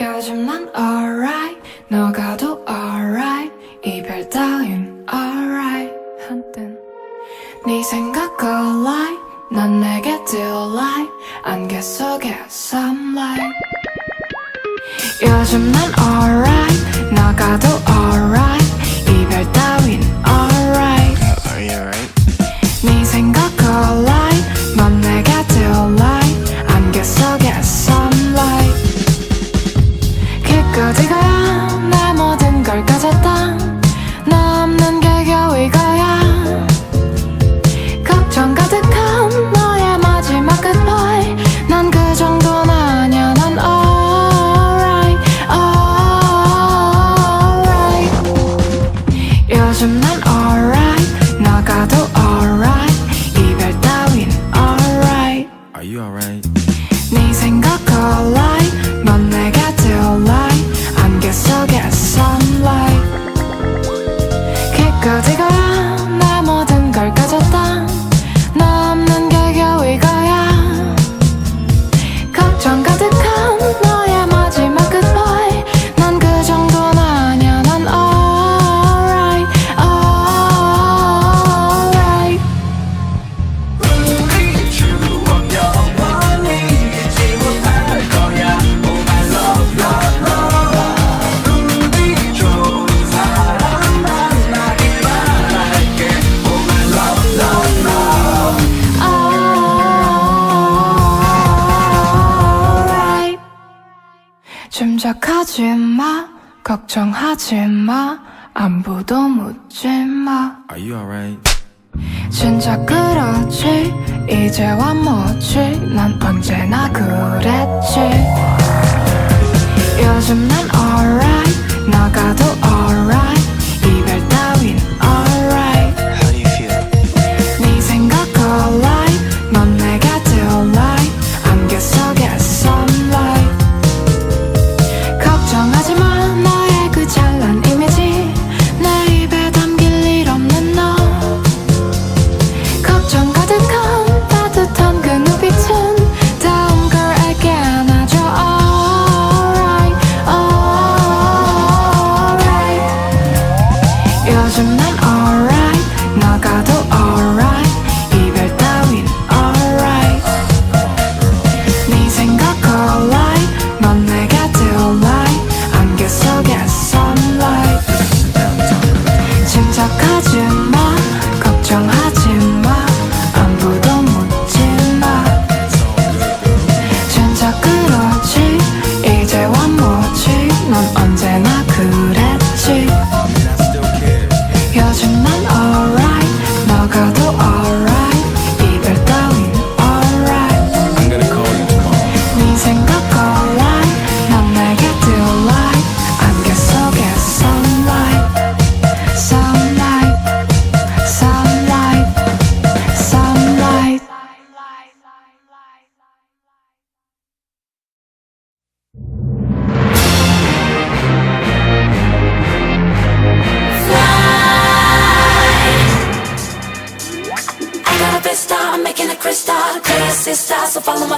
요즘 난 alright 너가도 alright 이별 따윈 alright 한땐 네 생각 alright 난 내게 delight 안개 속에 sunlight 요즘 난 alright 너가도 alright 이별 따윈 alright Are you alright? 네 생각 alright 넌 내게 delight 안개 속에 sunlight 네 생각 alright 넌 내게 delight 안 짐작하지 마 걱정하지 마 안부도 묻지 마. Are you alright? 진짜 그렇지 이제와 뭐지? 난 언제나 그랬지. 요즘 난 alright 나가도 alright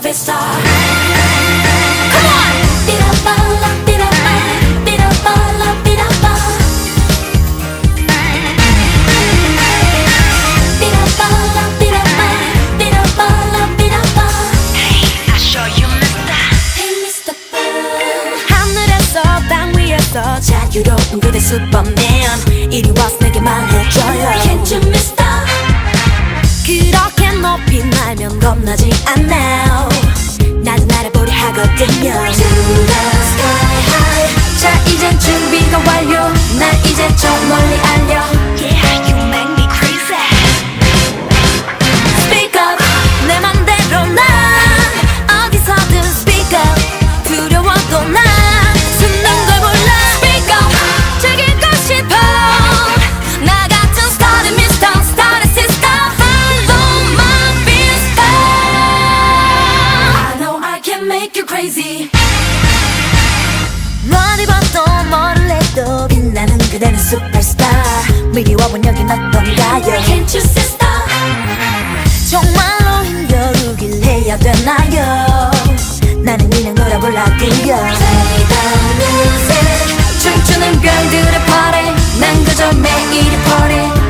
vista Come on! Bida-ba-la, bida-ba, bida-ba-la, bida-ba. Bida-ba-la, bida-ba, bida-ba-la, bida-ba. Hey, Mr. Boo. 하늘에서 땅 위에서 자유로운 그대 슈퍼맨 이리 와서 내게 말해줘요 Can't you miss the 그렇게 높이 날면 겁나지 않나요? 나도 날아보려 하거든요. To the sky high. 자 이젠 준비가 완료 그대는 슈퍼스타 미리워본 여긴 어떤가요 Can't you see star 정말로 힘겨루길 해야 되나요? 나는 그냥 놀아볼라고요. Play the 춤추는 별들의 party. 난 그저 매일이 Yeah,